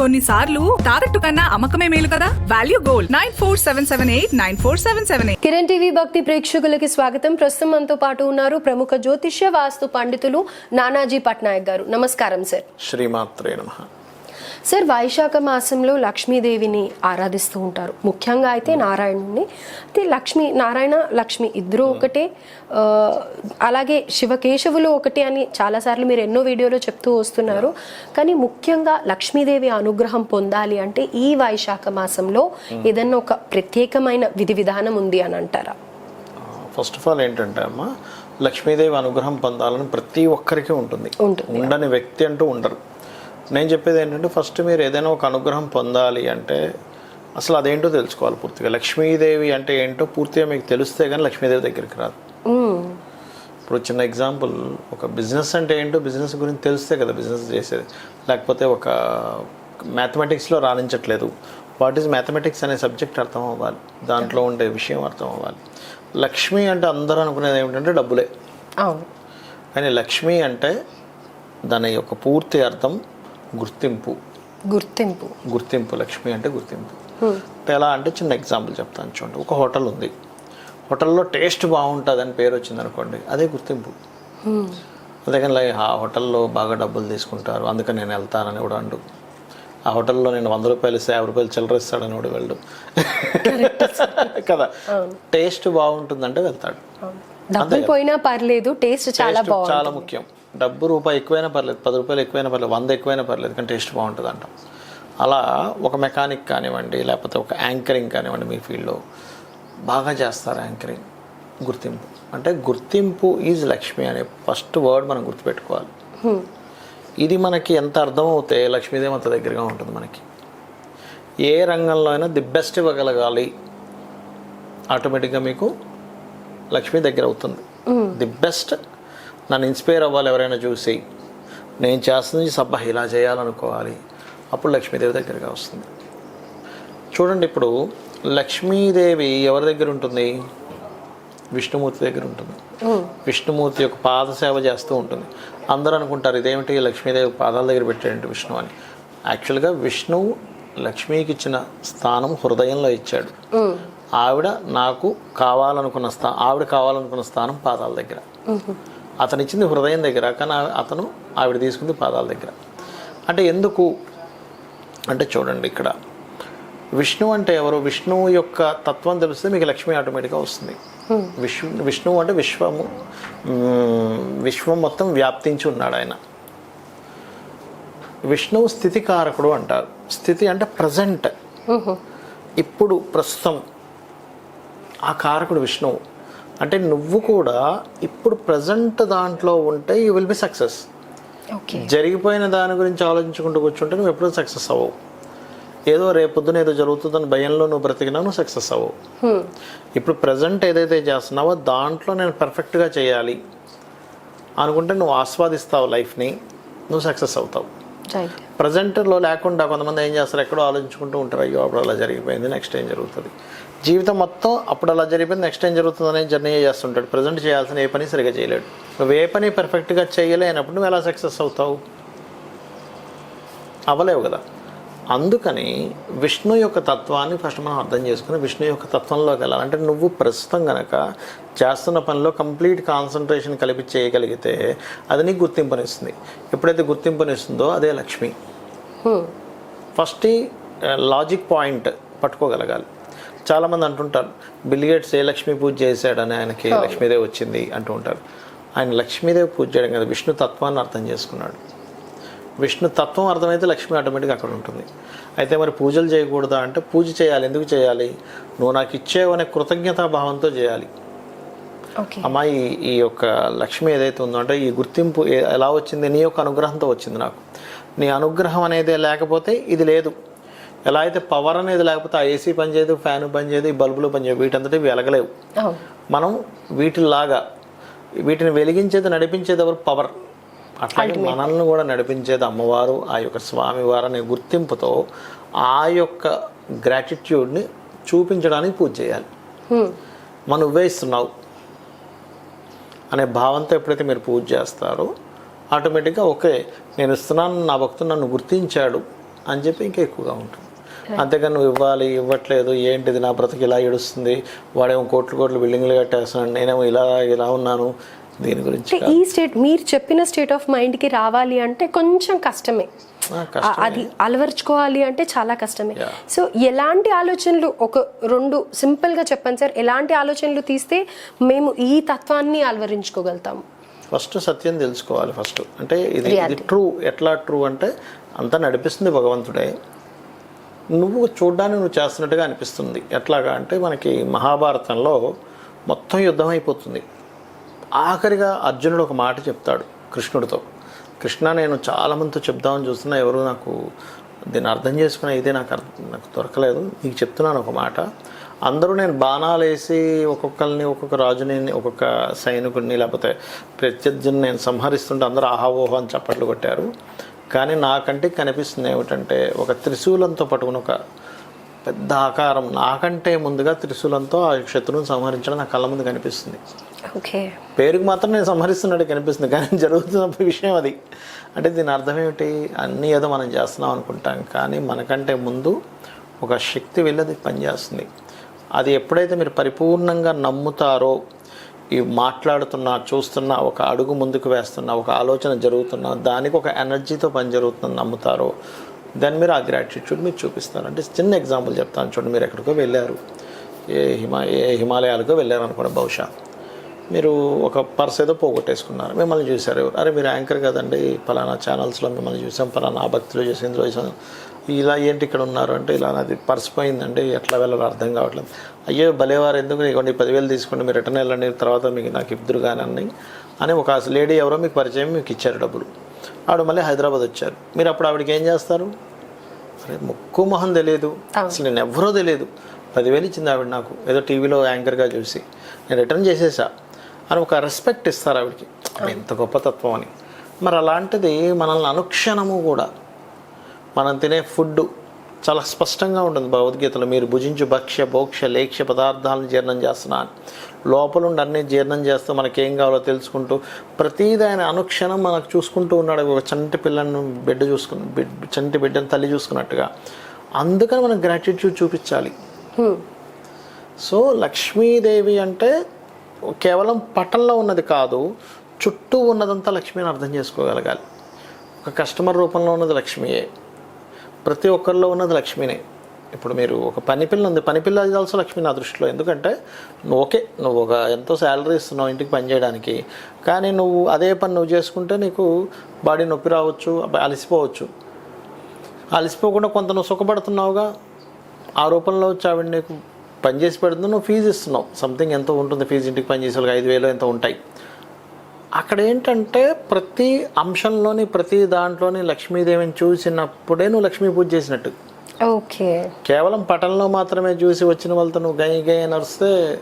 కొన్నిసార్లు తాకట్టు కన్నా అమ్మకమే మేలు కదా? Value gold. Nine four seven seven eight nine four seven seven eight. Kiran TV Bhakti ప్రేక్షకులకి స్వాగతం. ప్రస్తుతం మనతో పాటు ఉన్నారు ప్రముఖ జ్యోతిష్య వాస్తు పండితులు నానాజీ పట్నాయక్ గారు. నమస్కారం సార్. శ్రీమాత్రే నమ. సార్ వైశాఖ మాసంలో లక్ష్మీదేవిని ఆరాధిస్తూ ఉంటారు. ముఖ్యంగా అయితే నారాయణుని అయితే లక్ష్మి నారాయణ లక్ష్మి ఇద్దరు ఒకటే. ఆ, అలాగే శివకేశవులు ఒకటే అని చాలాసార్లు మీరు ఎన్నో వీడియోలో చెప్తూ వస్తున్నారు. కానీ ముఖ్యంగా లక్ష్మీదేవి అనుగ్రహం పొందాలి అంటే ఈ వైశాఖ మాసంలో ఏదన్నా ఒక ప్రత్యేకమైన విధి విధానం ఉంది అని అంటారా? ఫస్ట్ ఆఫ్ ఆల్ ఏంటంటే అమ్మ లక్ష్మీదేవి అనుగ్రహం పొందాలని ప్రతి ఒక్కరికి ఉంటుంది. ఉండని వ్యక్తి అంటూ ఉండరు. నేను చెప్పేది ఏంటంటే ఫస్ట్ మీరు ఏదైనా ఒక అనుగ్రహం పొందాలి అంటే అసలు అదేంటో తెలుసుకోవాలి పూర్తిగా. లక్ష్మీదేవి అంటే ఏంటో పూర్తిగా మీకు తెలిస్తే కానీ లక్ష్మీదేవి దగ్గరికి రాదు. ఇప్పుడు చిన్న ఎగ్జాంపుల్ ఒక బిజినెస్ అంటే ఏంటో బిజినెస్ గురించి తెలిస్తే కదా బిజినెస్ చేసేది. లేకపోతే ఒక మ్యాథమెటిక్స్లో రాణించట్లేదు. వాట్ ఈజ్ మ్యాథమెటిక్స్ అనే సబ్జెక్ట్ అర్థం అవ్వాలి. దాంట్లో ఉండే విషయం అర్థం అవ్వాలి. లక్ష్మి అంటే అందరూ అనుకునేది ఏమిటంటే డబ్బులే. అవును. కానీ లక్ష్మి అంటే దాని యొక్క పూర్తి అర్థం గుర్తింపు. గుర్తింపు. గుర్తింపు లక్ష్మి అంటే గుర్తింపు. ఎలా అంటే చిన్న ఎగ్జాంపుల్ చెప్తాను చూడండి. ఒక హోటల్ ఉంది. హోటల్లో టేస్ట్ బాగుంటుంది అని పేరు వచ్చింది అనుకోండి అదే గుర్తింపు. అందుకని లై ఆ హోటల్లో బాగా డబ్బులు తీసుకుంటారు అందుకని నేను వెళ్తానని కూడా అండు. ఆ హోటల్లో నేను వంద రూపాయలు ఇస్తే యాభై రూపాయలు చిల్లర ఇస్తాడని కూడా వెళ్ళు కదా? టేస్ట్ బాగుంటుందంటే వెళ్తాడు. డబ్బులు పోయినా పర్లేదు టేస్ట్ చాలా చాలా ముఖ్యం. డబ్బు రూపాయి ఎక్కువైనా పర్లేదు పది రూపాయలు ఎక్కువైనా పర్లేదు వంద ఎక్కువైనా పర్లేదు కానీ టేస్ట్ బాగుంటుంది అంటాం అలా ఒక మెకానిక్ కానివ్వండి లేకపోతే ఒక యాంకరింగ్ కానివ్వండి మీ ఫీల్డ్లో బాగా చేస్తారు యాంకరింగ్ గుర్తింపు. అంటే గుర్తింపు ఈజ్ లక్ష్మి అనే ఫస్ట్ వర్డ్ మనం గుర్తుపెట్టుకోవాలి. ఇది మనకి ఎంత అర్థం అవుతే లక్ష్మీదేవి అంత దగ్గరగా ఉంటుంది మనకి. ఏ రంగంలో అయినా ది బెస్ట్ ఇవ్వగలగాలి. ఆటోమేటిక్గా మీకు లక్ష్మి దగ్గర అవుతుంది. ది బెస్ట్ నన్ను ఇన్స్పైర్ అవ్వాలి ఎవరైనా చూసి. నేను చేస్తుంది సబ్బా ఇలా చేయాలనుకోవాలి. అప్పుడు లక్ష్మీదేవి దగ్గరగా వస్తుంది. చూడండి ఇప్పుడు లక్ష్మీదేవి ఎవరి దగ్గర ఉంటుంది? విష్ణుమూర్తి దగ్గర ఉంటుంది. విష్ణుమూర్తి యొక్క పాద సేవ చేస్తూ ఉంటుంది. అందరూ అనుకుంటారు ఇదేమిటి లక్ష్మీదేవి పాదాల దగ్గర పెట్టాడంటే విష్ణు అని. యాక్చువల్గా విష్ణువు లక్ష్మీకి ఇచ్చిన స్థానం హృదయంలో ఇచ్చాడు. ఆవిడ నాకు కావాలనుకున్న స్థా ఆవిడ కావాలనుకున్న స్థానం పాదాల దగ్గర. అతను ఇచ్చింది హృదయం దగ్గర కానీ అతను ఆవిడ తీసుకుంది పాదాల దగ్గర. అంటే ఎందుకు? అంటే చూడండి ఇక్కడ. విష్ణు అంటే ఎవరు? విష్ణువు యొక్క తత్వం తెలిస్తే మీకు లక్ష్మి ఆటోమేటిక్గా వస్తుంది. విష్ణు విష్ణువు అంటే విశ్వము విశ్వం మొత్తం వ్యాప్తించి ఉన్నాడు ఆయన. విష్ణువు స్థితికారకుడు అంటారు. స్థితి అంటే ప్రజెంట్. ఇప్పుడు ప్రస్తుతం ఆ కారకుడు విష్ణువు అంటే నువ్వు కూడా ఇప్పుడు ప్రజెంట్ దాంట్లో ఉంటే యూ విల్ బి సక్సెస్ జరిగిపోయిన దాని గురించి ఆలోచించుకుంటూ కూర్చుంటే నువ్వు ఎప్పుడూ సక్సెస్ అవ్వవు. ఏదో రేపొద్దున ఏదో జరుగుతుందని భయంలో నువ్వు బ్రతికినా నువ్వు సక్సెస్ అవ్వవు. ఇప్పుడు ప్రజెంట్ ఏదైతే చేస్తున్నావో దాంట్లో నేను పర్ఫెక్ట్గా చేయాలి అనుకుంటే నువ్వు ఆస్వాదిస్తావు లైఫ్ని నువ్వు సక్సెస్ అవుతావు. ప్రజెంట్లో లేకుండా కొంతమంది ఏం చేస్తారు? ఎక్కడో ఆలోచించుకుంటూ ఉంటారు అయ్యో అప్పుడు అలా జరిగిపోయింది నెక్స్ట్ ఏం జరుగుతుంది? జీవితం మొత్తం అప్పుడు అలా జరిగిపోయింది నెక్స్ట్ ఏం జరుగుతుంది అనే జర్నీ చేస్తుంటాడు. ప్రజెంట్ చేయాల్సిన ఏ పని సరిగా చేయలేడు. నువ్వు ఏ పని పర్ఫెక్ట్గా చేయలేనప్పుడు నువ్వు ఎలా సక్సెస్ అవుతావు? అవ్వలేవు కదా. అందుకని విష్ణు యొక్క తత్వాన్ని ఫస్ట్ మనం అర్థం చేసుకుని విష్ణు యొక్క తత్వంలోకి వెళ్ళాలి. అంటే నువ్వు ప్రస్తుతం గనక చేస్తున్న పనిలో కంప్లీట్ కాన్సన్ట్రేషన్ కలిపి చేయగలిగితే అది నీకు గుర్తింపునిస్తుంది. ఎప్పుడైతే గుర్తింపునిస్తుందో అదే లక్ష్మి. ఫస్ట్ లాజిక్ పాయింట్ పట్టుకోగలగాలి. చాలామంది అంటుంటారు బిల్గేట్స్ ఏ లక్ష్మీ పూజ చేశాడని ఆయనకి లక్ష్మీదేవి వచ్చింది అంటూ ఉంటారు. ఆయన లక్ష్మీదేవి పూజ చేయడం కదా విష్ణు తత్వాన్ని అర్థం చేసుకున్నాడు. విష్ణు తత్వం అర్థమైతే లక్ష్మి ఆటోమేటిక్గా అక్కడ ఉంటుంది. అయితే మరి పూజలు చేయకూడదా అంటే పూజ చేయాలి ఎందుకు చేయాలి? నువ్వు నాకు ఇచ్చేవనే కృతజ్ఞతా భావంతో చేయాలి. ఓకే. అమ్మా ఈ యొక్క లక్ష్మి ఏదైతే ఉందో అంటే ఈ గుర్తింపు ఎలా వచ్చింది నీ యొక్క అనుగ్రహంతో వచ్చింది నాకు. నీ అనుగ్రహం అనేది లేకపోతే ఇది లేదు. ఎలా అయితే పవర్ అనేది లేకపోతే ఆ ఏసీ పనిచేయదు ఫ్యాన్ పనిచేయదు ఈ బల్బులు పనిచేయదు వీటంతటి వెలగలేవు. మనం వీటిలాగా వీటిని వెలిగించేది నడిపించేది ఎవరు? పవర్ అట్లాగే మనల్ని కూడా నడిపించేది అమ్మవారు ఆ యొక్క స్వామివారు అనే గుర్తింపుతో ఆ యొక్క గ్రాటిట్యూడ్ని చూపించడానికి పూజ చేయాలి. మనం నువ్వే ఇస్తున్నావు అనే భావంతో ఎప్పుడైతే మీరు పూజ చేస్తారో ఆటోమేటిక్గా ఓకే నేను ఇస్తున్నాను నా భక్తుడు నన్ను గుర్తించాడు అని చెప్పి ఇంకా ఎక్కువగా ఉంటుంది. అంతేగాని నువ్వు ఇవ్వాలి ఇవ్వట్లేదు ఏంటిది నా బ్రతికి ఇలా ఏడుస్తుంది వాడేమో కోట్లు కోట్లు బిల్డింగ్లు కట్టేస్తున్నాడు నేనేమో ఇలా ఇలా ఉన్నాను దీని గురించి ఈ స్టేట్ మీరు చెప్పిన స్టేట్ ఆఫ్ మైండ్కి రావాలి అంటే కొంచెం కష్టమే. అది అలవర్చుకోవాలి అంటే చాలా కష్టమే. సో ఎలాంటి ఆలోచనలు ఒక రెండు సింపుల్గా చెప్పండి సార్ ఎలాంటి ఆలోచనలు తీస్తే మేము ఈ తత్వాన్ని అలవరించుకోగలుగుతాము ఫస్ట్ సత్యం తెలుసుకోవాలి ఫస్ట్. అంటే ఇది. ట్రూ ఎట్లా ట్రూ అంటే అంతా నడిపిస్తుంది భగవంతుడే. నువ్వు చూడ్డానికి నువ్వు చేస్తున్నట్టుగా అనిపిస్తుంది. ఎట్లాగా అంటే మనకి మహాభారతంలో మొత్తం యుద్ధం అయిపోతుంది. ఆఖరిగా అర్జునుడు ఒక మాట చెప్తాడు కృష్ణుడితో. కృష్ణ నేను చాలామందితో చెప్దామని చూస్తున్నా. ఎవరు నాకు దీన్ని అర్థం చేసుకునే ఇదే నాకు అర్థం నాకు దొరకలేదు. నీకు చెప్తున్నాను ఒక మాట. అందరూ నేను బాణాలు వేసి ఒక్కొక్కరిని ఒక్కొక్క రాజుని ఒక్కొక్క సైనికుడిని లేకపోతే ప్రత్యర్థిని నేను సంహరిస్తుంటే అందరూ ఆహావోహో అని చప్పట్లు కొట్టారు. కానీ నాకంటే కనిపిస్తుంది ఏమిటంటే ఒక త్రిశూలంతో పట్టుకుని ఒక పెద్ద ఆకారం నాకంటే ముందుగా త్రిశూలంతో ఆ శత్రువుని సంహరించడం నా కళ్ళ ముందు కనిపిస్తుంది. ఓకే. పేరుకి మాత్రం నేను సంహరిస్తున్నట్టు కనిపిస్తుంది కానీ జరుగుతున్న విషయం అది. అంటే దీని అర్థం ఏమిటి? అన్నీ ఏదో మనం చేస్తున్నాం అనుకుంటాం కానీ మనకంటే ముందు ఒక శక్తి వెళ్ళి అది పనిచేస్తుంది. అది ఎప్పుడైతే మీరు పరిపూర్ణంగా నమ్ముతారో ఈ మాట్లాడుతున్న చూస్తున్న ఒక అడుగు ముందుకు వేస్తున్న ఒక ఆలోచన జరుగుతున్న దానికి ఒక ఎనర్జీతో పని జరుగుతుందని నమ్ముతారో దాన్ని మీరు ఆ గ్రాటిట్యూడ్ మీరు చూపిస్తారు అంటే చిన్న ఎగ్జాంపుల్ చెప్తాను చూడండి మీరు ఎక్కడికో వెళ్ళారు. ఏ హిమా ఏ హిమాలయాలకో వెళ్ళారనుకోండి బహుశా. మీరు ఒక పర్స్ ఏదో పోగొట్టేసుకున్నారు. మిమ్మల్ని చూశారు ఎవరు? అరే మీరు యాంకర్ కదండి పలానా ఛానల్స్లో మిమ్మల్ని చూసాం పలానా ఆ భక్తిలో చేసి ఇందులో చేసాం ఇలా ఏంటి ఇక్కడ ఉన్నారు అంటే ఇలా నాది పర్స్ పోయిందండి ఎట్లా వెళ్ళాలో అర్థం కావట్లేదు. అయ్యో భలేవారు ఎందుకు ఇవ్వండి పదివేలు తీసుకోండి మీరు రిటర్న్ వెళ్ళండి తర్వాత మీకు నాకు ఇద్దరు కానీ అని ఒక లేడీ ఎవరో మీకు పరిచయం మీకు ఇచ్చారు డబ్బులు. ఆవిడ మళ్ళీ హైదరాబాద్ వచ్చారు. మీరు అప్పుడు ఆవిడకి ఏం చేస్తారు? అరే ముక్కు మొహం తెలియదు. అసలు నేను ఎవరో తెలియదు. పదివేలు ఇచ్చింది ఆవిడ నాకు. ఏదో టీవీలో యాంకర్గా చూసి. నేను రిటర్న్ చేసేసా. అని ఒక రెస్పెక్ట్ ఇస్తారు ఆవిడకి. ఎంత గొప్ప తత్వం అని. మరి అలాంటిది మనల్ని అనుక్షణము కూడా మనం తినే ఫుడ్ చాలా స్పష్టంగా ఉంటుంది భగవద్గీతలో. మీరు భుజించు భక్ష్య భోక్ష లేక్ష్య పదార్థాలను జీర్ణం చేస్తున్నాను లోపల ఉండి అన్నీ జీర్ణం చేస్తూ మనకేం కావాలో తెలుసుకుంటూ ప్రతిదీ ఆయన అనుక్షణం మనకు చూసుకుంటూ ఉన్నాడు. ఒక చంటి పిల్లను బిడ్డ చూసుకుని బిడ్ చంటి బిడ్డను తల్లి చూసుకున్నట్టుగా. అందుకని మనం గ్రాటిట్యూడ్ చూపించాలి. సో లక్ష్మీదేవి అంటే కేవలం పటంలో ఉన్నది కాదు చుట్టూ ఉన్నదంతా లక్ష్మిని అర్థం చేసుకోగలగాలి. ఒక కస్టమర్ రూపంలో ఉన్నది లక్ష్మీయే. ప్రతి ఒక్కరిలో ఉన్నది లక్ష్మినే. ఇప్పుడు మీరు ఒక పని పిల్ల ఉంది పని పిల్ల అది ఆల్సో లక్ష్మి నా దృష్టిలో. ఎందుకంటే నువ్వు ఓకే నువ్వు ఒక ఎంతో శాలరీ ఇస్తున్నావు ఇంటికి పని చేయడానికి కానీ నువ్వు అదే పని నువ్వు చేసుకుంటే నీకు బాడీ నొప్పి రావచ్చు అలసిపోవచ్చు. అలసిపోకుండా కొంత నువ్వు సుఖపడుతున్నావుగా? ఆ రూపంలో వచ్చి ఆవిడ నీకు పని చేసి పెడుతుంది నువ్వు ఫీజు ఇస్తున్నావు. సంథింగ్ ఎంతో ఉంటుంది ఫీజు ఇంటికి పని చేసే వాళ్ళకి ఐదు వేలు ఎంతో ఉంటాయి. అక్కడ ఏంటంటే ప్రతి అంశంలోని ప్రతి దాంట్లోని లక్ష్మీదేవిని చూసినప్పుడే నువ్వు లక్ష్మీ పూజ చేసినట్టు. ఓకే. కేవలం పటంలో మాత్రమే చూసి వచ్చిన వాళ్ళతో నువ్వు గై గై నడిస్తే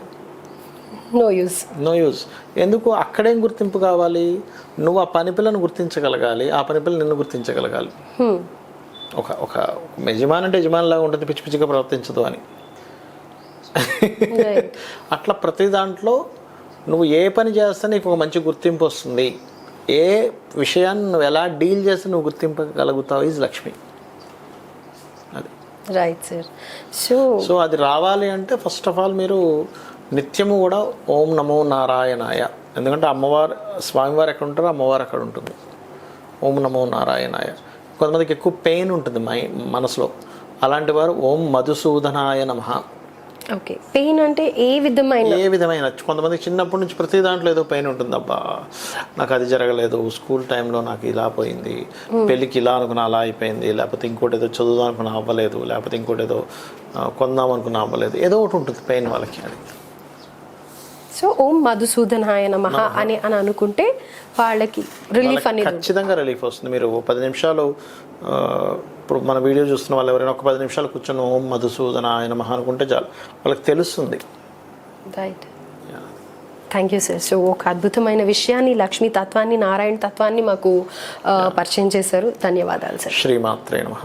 నో యూస్ నో యూజ్ ఎందుకు? అక్కడేం గుర్తింపు కావాలి? నువ్వు ఆ పని పిల్లను గుర్తించగలగాలి ఆ పని పిల్ల నిన్ను గుర్తించగలగాలి. ఒక ఒక యజమాని అంటే యజమాని లాగా ఉంటుంది పిచ్చి పిచ్చిగా ప్రవర్తించదు అని. అట్లా ప్రతి దాంట్లో నువ్వు ఏ పని చేస్తే నీకు ఒక మంచి గుర్తింపు వస్తుంది. ఏ విషయాన్ని నువ్వు ఎలా డీల్ చేస్తే నువ్వు గుర్తింపగలుగుతావు ఈజ్ లక్ష్మి. అది. రైట్ సార్ సో సో అది రావాలి అంటే ఫస్ట్ ఆఫ్ ఆల్ మీరు నిత్యము కూడా ఓం నమో నారాయణాయ. ఎందుకంటే అమ్మవారు స్వామివారు ఎక్కడ ఉంటారో అమ్మవారు అక్కడ ఉంటుంది. ఓం నమో నారాయణాయ. కొంతమందికి ఎక్కువ పెయిన్ ఉంటుంది మై మనసులో. అలాంటి వారు ఓం మధుసూదనాయ నమః. ఓకే. పెయిన్ అంటే ఏ విధమైన ఏ విధమైన? కొంతమంది చిన్నప్పటి నుంచి ప్రతి దాంట్లో ఏదో పెయిన్ ఉంటుంది అబ్బా నాకు అది జరగలేదు. స్కూల్ టైంలో నాకు ఇలా పోయింది. పెళ్ళికి ఇలా అనుకున్నా అలా అయిపోయింది. లేకపోతే ఇంకోటి ఏదో చదువుదాం అనుకున్నా అవ్వలేదు. లేకపోతే ఇంకోటి ఏదో కొందాం అనుకున్నా అవ్వలేదు. ఏదో ఒకటి ఉంటుంది పెయిన్ వాళ్ళకి అది. సో ఓం మధుసూదనాయ నమః అని అని అనుకుంటే వాళ్ళకి రిలీఫ్ అనేది. ఖచ్చితంగా రిలీఫ్ వస్తుంది. మీరు పది నిమిషాలు ఇప్పుడు మన వీడియో చూస్తున్న వాళ్ళు ఎవరైనా ఒక పది నిమిషాలు కూర్చొని ఓం మధుసూదన ఆయన మహా అనుకుంటే చాలు. వాళ్ళకి తెలుస్తుంది. Right thank you sir so ఒక అద్భుతమైన విషయాన్ని లక్ష్మీ తత్వాన్ని నారాయణ తత్వాన్ని మాకు పరిచయం చేశారు. ధన్యవాదాలు సార్ శ్రీమాత్రే నమః.